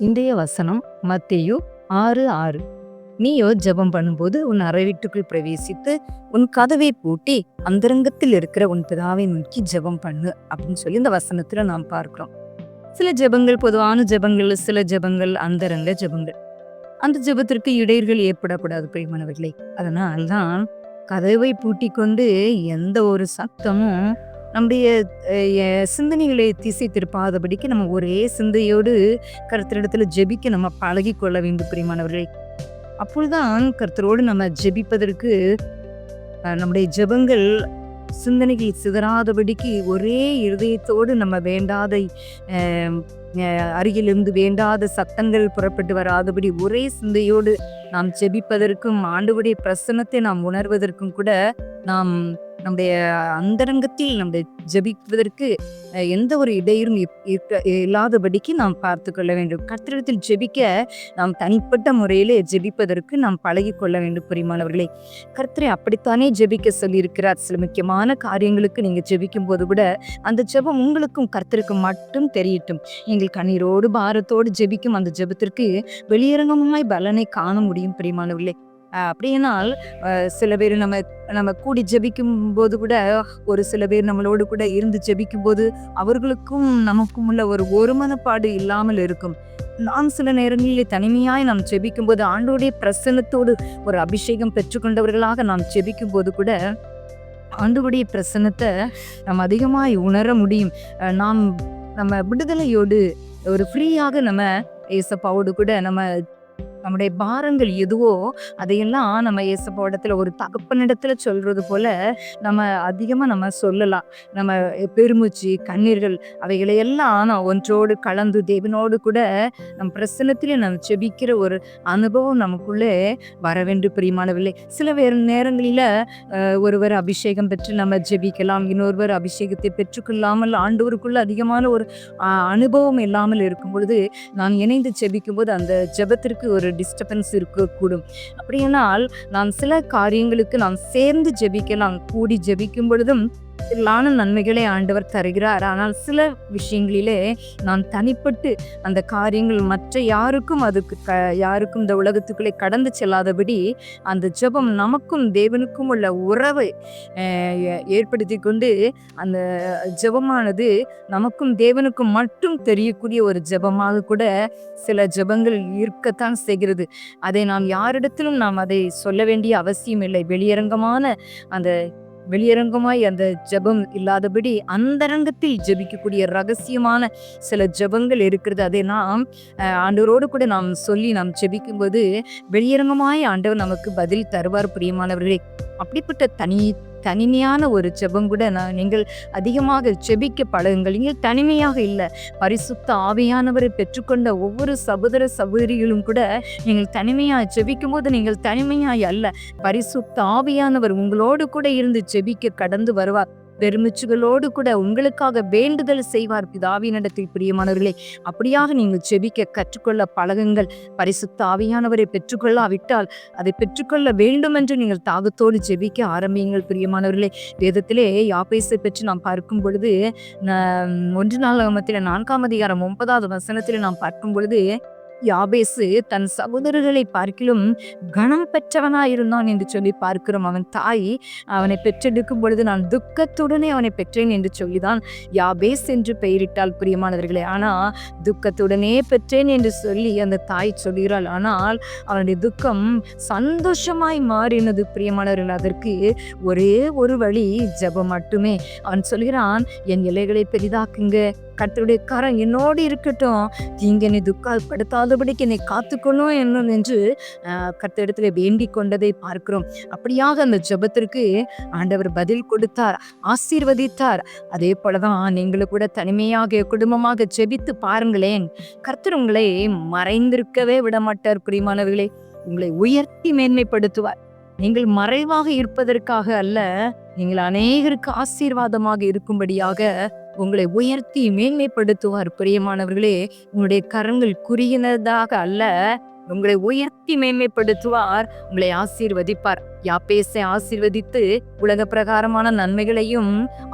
இன்றைய வசனம் மத்தியு ஆறு ஆறு. நீயோ ஜெபம் பண்ணும்போது உன் அறை வீட்டுக்குள் பிரவேசித்து உன் கதவை பூட்டி அந்தரங்கத்தில் இருக்கிற உன் பிதாவை நோக்கி ஜெபம் பண்ணு அப்படின்னு சொல்லி இந்த வசனத்துல நாம் பார்க்கிறோம். சில ஜெபங்கள் பொதுவான ஜெபங்கள் சில ஜெபங்கள் அந்தரங்க ஜெபங்கள். அந்த ஜெபத்திற்கு இடையர்கள் ஏற்படக்கூடாது பிரியமானவர்களே. அதனால்தான் கதவை பூட்டி கொண்டு எந்த ஒரு சத்தமும் நம்முடைய சிந்தனைகளை திசை திருப்பாதபடிக்கு நம்ம ஒரே சிந்தையோடு கருத்தரிடத்துல ஜெபிக்க நம்ம பழகி கொள்ள வேண்டும் பிரியமானவர்களே. அப்பொழுதுதான் கருத்தரோடு நம்ம ஜெபிப்பதற்கு நம்முடைய ஜெபங்கள் சிந்தனைகள் சிதறாதபடிக்கு ஒரே இருதயத்தோடு நம்ம வேண்டாத அருகிலிருந்து வேண்டாத சத்தங்கள் புறப்பட்டு வராதபடி ஒரே சிந்தையோடு நாம் ஜெபிப்பதற்கும் ஆண்டுபடி பிரசன்னத்தை நாம் உணர்வதற்கும் கூட நாம் நம்முடைய அந்தரங்கத்தில் நம்முடைய ஜெபிப்பதற்கு எந்த ஒரு இடையூறும் இப்- இருக்க- இல்லாதபடிக்கு நாம் பார்த்து கொள்ள வேண்டும். கத்திரத்தில் ஜெபிக்க நாம் தனிப்பட்ட முறையிலே ஜெபிப்பதற்கு நாம் பழகி கொள்ள வேண்டும் பிரியமானவர்களே. கர்த்தரை அப்படித்தானே ஜெபிக்க சொல்லியிருக்கிறார். சில முக்கியமான காரியங்களுக்கு நீங்கள் ஜெபிக்கும் போது கூட அந்த ஜெபம் உங்களுக்கும் கர்த்தருக்கும் மட்டும் தெரியட்டும். நீங்கள் கண்ணீரோடு பாரத்தோடு ஜெபிக்கும் அந்த ஜெபத்திற்கு வெளியரங்கமாய் பலனை காண முடியும் பிரியமானவர்களே. அப்படின்னால் சில பேர் நம்ம நம்ம கூடி ஜபிக்கும் போது கூட ஒரு சில பேர் நம்மளோடு கூட இருந்து ஜபிக்கும் போது அவர்களுக்கும் நமக்கும் உள்ள ஒரு ஒருமனப்பாடு இல்லாமல் இருக்கும். நாம் சில நேரங்களில் தனிமையாய் நாம் ஜெபிக்கும் போது ஆண்டோடைய பிரசன்னத்தோடு ஒரு அபிஷேகம் பெற்றுக்கொண்டவர்களாக நாம் ஜெபிக்கும் போது கூட ஆண்டோடைய பிரசன்னத்தை நாம் அதிகமாய் உணர முடியும். நாம் நம்ம விடுதலையோடு ஒரு ஃப்ரீயாக நம்ம ஏசப்பாவோடு கூட நம்ம நம்முடைய பாரங்கள் எதுவோ அதையெல்லாம் நம்ம ஏசப்பாவிடத்துல ஒரு தகப்பனிடத்துல சொல்றது போல நம்ம அதிகமா நம்ம சொல்லலாம். நம்ம பெருமூச்சு கண்ணீர்கள் அவைகளை எல்லாம் நான் ஒன்றோடு கலந்து தேவனோடு கூட நம் பிரசன்னத்திலே நம்ம செபிக்கிற ஒரு அனுபவம் நமக்குள்ளே வர வேண்டும் பிரியமானவில்லை சில வேறு நேரங்களில ஒருவர் அபிஷேகம் பெற்று நம்ம ஜெபிக்கலாம் இன்னொருவர் அபிஷேகத்தை பெற்றுக்கொள்ளாமல் ஆண்டவருக்குள்ள அதிகமான ஒரு அனுபவம் இல்லாமல் இருக்கும் பொழுது நாம் இணைந்து ஜெபிக்கும் போது அந்த ஜெபத்திற்கு ஒரு டிஸ்டர்பன்ஸ் இருக்கக்கூடும். அப்படியானால் நான் சில காரியங்களுக்கு நாம் சேர்ந்து ஜெபிக்க நான் கூடி ஜெபிக்கும் பொழுதும் திரளான நன்மைகளை ஆண்டவர் தருகிறார். ஆனால் சில விஷயங்களிலே நான் தனிப்பட்டு அந்த காரியங்கள் மற்ற யாருக்கும் அதுக்கு க யாருக்கும் இந்த உலகத்துக்குள்ளே கடந்து செல்லாதபடி அந்த ஜெபம் நமக்கும் தேவனுக்கும் உள்ள உறவை ஏ- ஏற்படுத்தி கொண்டு அந்த ஜெபமானது நமக்கும் தேவனுக்கும் மட்டும் தெரியக்கூடிய ஒரு ஜெபமாக கூட சில ஜெபங்கள் இருக்கத்தான் செய்கிறது. அதை நாம் யாரிடத்திலும் நாம் அதை சொல்ல வேண்டிய அவசியம் இல்லை. வெளியரங்கமான அந்த வெளியரங்கமாய் அந்த ஜெபம் இல்லாதபடி அந்தரங்கத்தில் ஜெபிக்கக்கூடிய ரகசியமான சில ஜெபங்கள் இருக்கிறது. அதை நாம் ஆண்டவரோடு கூட நாம் சொல்லி நாம் ஜெபிக்கும்போது வெளியரங்கமாய் ஆண்டவர் நமக்கு பதில் தருவார். பிரியமானவர்களே அப்படிப்பட்ட தனி தனிமையான ஒரு ஜெபம் கூட நான் நீங்கள் அதிகமாக ஜெபிக்க பழகுங்கள் நீங்கள் தனிமையாக இல்லை. பரிசுத்த ஆவியானவரை பெற்றுக்கொண்ட ஒவ்வொரு சகோதர சகோதரிகளும் கூட நீங்கள் தனிமையாக ஜெபிக்கும் போது நீங்கள் தனிமையாய் அல்ல. பரிசுத்த ஆவியானவர் உங்களோடு கூட இருந்து ஜெபிக்க கடந்து வருவார். பெருமிச்சுகளோடு கூட உங்களுக்காக வேண்டுதல் செய்வார். பிதாவினிடத்தில் பிரியமானவர்களே அப்படியாக நீங்கள் ஜெபிக்க கற்றுக்கொள்ள பழகுங்கள். பரிசுத்த ஆவியானவரை பெற்றுக்கொள்ளாவிட்டால் அதை பெற்றுக்கொள்ள வேண்டும் என்று நீங்கள் தாகத்தோடு ஜெபிக்க ஆரம்பியுங்கள். பிரியமானவர்களே வேதத்திலே யாபேசை பற்றி நாம் பார்க்கும் பொழுது ஒன்று ஒன்று நாளாகமத்தில் நான்காம் அதிகாரம் ஒன்பதாவது வசனத்தில் நாம் பார்க்கும் பொழுது யாபேசு தன் சகோதரர்களை பார்க்கிலும் கணம் பெற்றவனாயிருந்தான் என்று சொல்லி பார்க்கிறோம். அவன் தாய் அவனை பெற்றெடுக்கும் பொழுது நான் துக்கத்துடனே அவனை பெற்றேன் என்று சொல்லிதான் யாபேஸ் என்று பெயரிட்டால் பிரியமானவர்களே. ஆனால் துக்கத்துடனே பெற்றேன் என்று சொல்லி அந்த தாய் சொல்கிறாள். ஆனால் அவனுடைய துக்கம் சந்தோஷமாய் மாறினது பிரியமானவர்கள். அதற்கு ஒரே ஒரு வழி ஜெபம் மட்டுமே. அவன் சொல்கிறான் என் இலைகளை பெரிதாக்குங்க. கர்த்தருடைய கரம் என்னோடு இருக்கட்டும். தீங்க நீ துக்கப்படுத்தாதபடிக்கு என்னை காத்துக்கொள்ளும் என்னும் என்று ஆஹ், வேண்டி கொண்டதை பார்க்கிறோம். அப்படியாக அந்த ஜெபத்திற்கு ஆண்டவர் பதில் கொடுத்தார் ஆசீர்வதித்தார். அதே போலதான் நீங்களும் கூட தனிமையாக குடும்பமாக ஜெபித்து பாருங்களேன். கர்த்தர் உங்களை மறைந்திருக்கவே விடமாட்டார் பிரியமானவர்களே. உங்களை உயர்த்தி மேன்மைப்படுத்துவார். நீங்கள் மறைவாக இருப்பதற்காக அல்ல நீங்கள் அநேகருக்கு ஆசீர்வாதமாக இருக்கும்படியாக உங்களை உயர்த்தி மேன்மைப்படுத்துவார். பிரியமானவர்களே உங்களுடைய கரங்கள் குறுகினதாக அல்ல. உங்களை உயர்த்தி மேன்மைப்படுத்துவார் உங்களை ஆசீர்வதிப்பார். யாப்பேசை ஆசீர்வதித்து உலக பிரகாரமான நன்மைகளையும்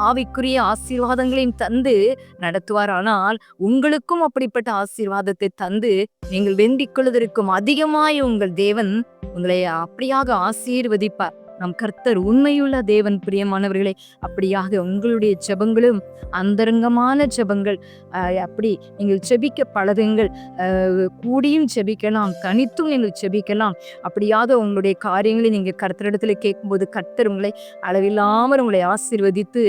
ஆவிக்குரிய ஆசீர்வாதங்களையும் தந்து நடத்துவார் ஆனால் உங்களுக்கும் அப்படிப்பட்ட ஆசீர்வாதத்தை தந்து நீங்கள் வெந்திக் கொள்வதற்கும் அதிகமாய் உங்கள் தேவன் உங்களை அப்படியாக ஆசீர்வதிப்பார். நம் கர்த்தர் உண்மையுள்ள தேவன் பிரியமானவர்களே அப்படியாக உங்களுடைய ஜெபங்களும் அந்தரங்கமான ஜெபங்கள் அப்படி நீங்கள் செபிக்க பழகுங்கள் கூடியும் செபிக்கலாம் தனித்தும் நீங்கள் செபிக்கலாம் அப்படியாவது உங்களுடைய காரியங்களை நீங்கள் கர்த்தரிடத்தில் கேட்கும்போது கர்த்தர் உங்களை அளவில்லாமல் உங்களை ஆசீர்வதித்து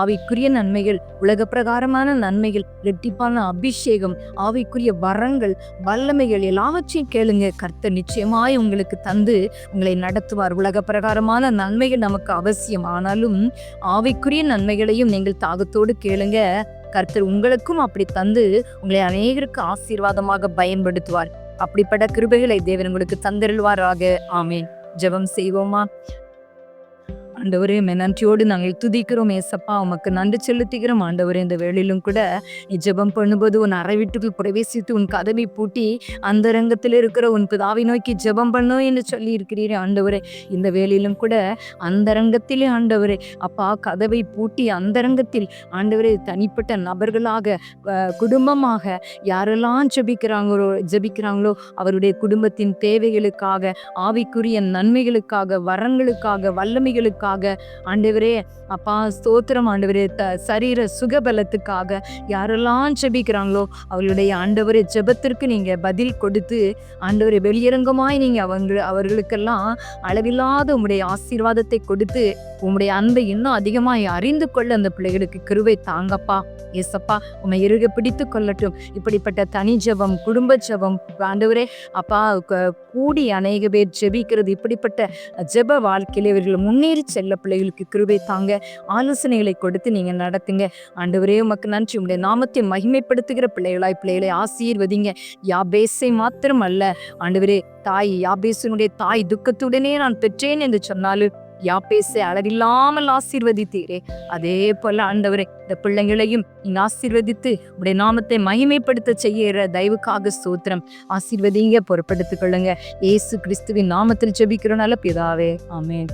ஆவிக்குரிய நன்மைகள் உலக பிரகாரமான நன்மைகள் இரட்டிப்பான அபிஷேகம் ஆவிக்குரிய வரங்கள் வல்லமைகள் எல்லாவற்றையும் கேளுங்க. கர்த்தர் நிச்சயமாய் உங்களுக்கு தந்து உங்களை நடத்துவார். உலக விதமான நன்மைகள் நமக்கு அவசியம். ஆனாலும் ஆவிக்குரிய நன்மைகளையும் நீங்கள் தாகத்தோடு கேளுங்க. கர்த்தர் உங்களுக்கும் அப்படி தந்து உங்களை அநேகருக்கு ஆசீர்வாதமாக பயன்படுத்துவார். அப்படிப்பட்ட கிருபைகளை தேவன் உங்களுக்கு தந்தருள்வாராக. ஆமேன். ஜெபம் செய்வோமா? ஆண்டவரே மே நன்றியோடு நாங்கள் துதிக்கிறோம் ஏசப்பா. உமக்கு நன்றி செலுத்துகிறோம். ஆண்டவரே இந்த வேளையிலும் கூட நீ ஜெபம் பண்ணும்போது உன் அறை வீட்டுக்குள் பிரவேசித்து உன் கதவை பூட்டி அந்த ரங்கத்தில் இருக்கிற உன் பிதாவை நோக்கி ஜெபம் பண்ணும் என்று சொல்லி இருக்கிறீரே ஆண்டவரே. இந்த வேளையிலும் கூட அந்த ரங்கத்திலே ஆண்டவரே அப்பா கதவை பூட்டி அந்த ரங்கத்தில் ஆண்டவரே தனிப்பட்ட நபர்களாக குடும்பமாக யாரெல்லாம் ஜெபிக்கிறாங்களோ ஜெபிக்கிறாங்களோ அவருடைய குடும்பத்தின் தேவைகளுக்காக ஆவிக்குரிய நன்மைகளுக்காக வரங்களுக்காக வல்லமைகளுக்காக ஆண்டவரே அப்பா ஸ்தோத்திரம் ஆண்டவரே த சரீர சுகபலத்துக்காக யாரெல்லாம் ஜெபிக்கிறாங்களோ அவர்களுடைய ஆண்டவரே ஜெபத்திற்கு நீங்கள் பதில் கொடுத்து ஆண்டவரை வெளியரங்கமாய் நீங்கள் அவங்க அவர்களுக்கெல்லாம் அளவில்லாத உங்களுடைய ஆசீர்வாதத்தை கொடுத்து உங்களுடைய அன்பை இன்னும் அதிகமாக அறிந்து கொள்ள அந்த பிள்ளைகளுக்கு கிருவை தாங்கப்பா. ஏசப்பா உண்மை இறுக பிடித்து கொள்ளட்டும். இப்படிப்பட்ட தனி ஜெபம் குடும்ப ஜெபம் ஆண்டவரே அப்பா க- கூடி அநேக பேர் ஜெபிக்கிறது இப்படிப்பட்ட ஜெப வாழ்க்கையில் இவர்கள் முன்னேறி செல்ல பிள்ளைகளுக்கு கிருபை தாங்க. ஆலோசனைகளை கொடுத்து நீங்க நடத்துங்க. ஆண்டவரே உமக்கு நன்றி. உடைய நாமத்தை மகிமைப்படுத்துகிற பிள்ளைகளாய் பிள்ளைகளை ஆசீர்வதிங்க. யாபேஸை மாத்திரம் அல்ல ஆண்டவரே தாய் யாபேசனுடைய தாய் துக்கத்துடனே நான் பெற்றேன் என்று சொன்னாலும் யாப்பேசை அளவில்லாமல் ஆசீர்வதித்தீரே. அதே போல ஆண்டவரே இந்த பிள்ளைங்களையும் நீங்க ஆசீர்வதித்து உடைய நாமத்தை மகிமைப்படுத்த செய்கிற தயவுக்காக சூத்திரம் ஆசீர்வதிங்க பொறுப்படுத்திக் கொள்ளுங்க. ஏசு கிறிஸ்துவின் நாமத்தில் ஜெபிக்கிறோம். நல்ல பிதாவே ஆமேன்.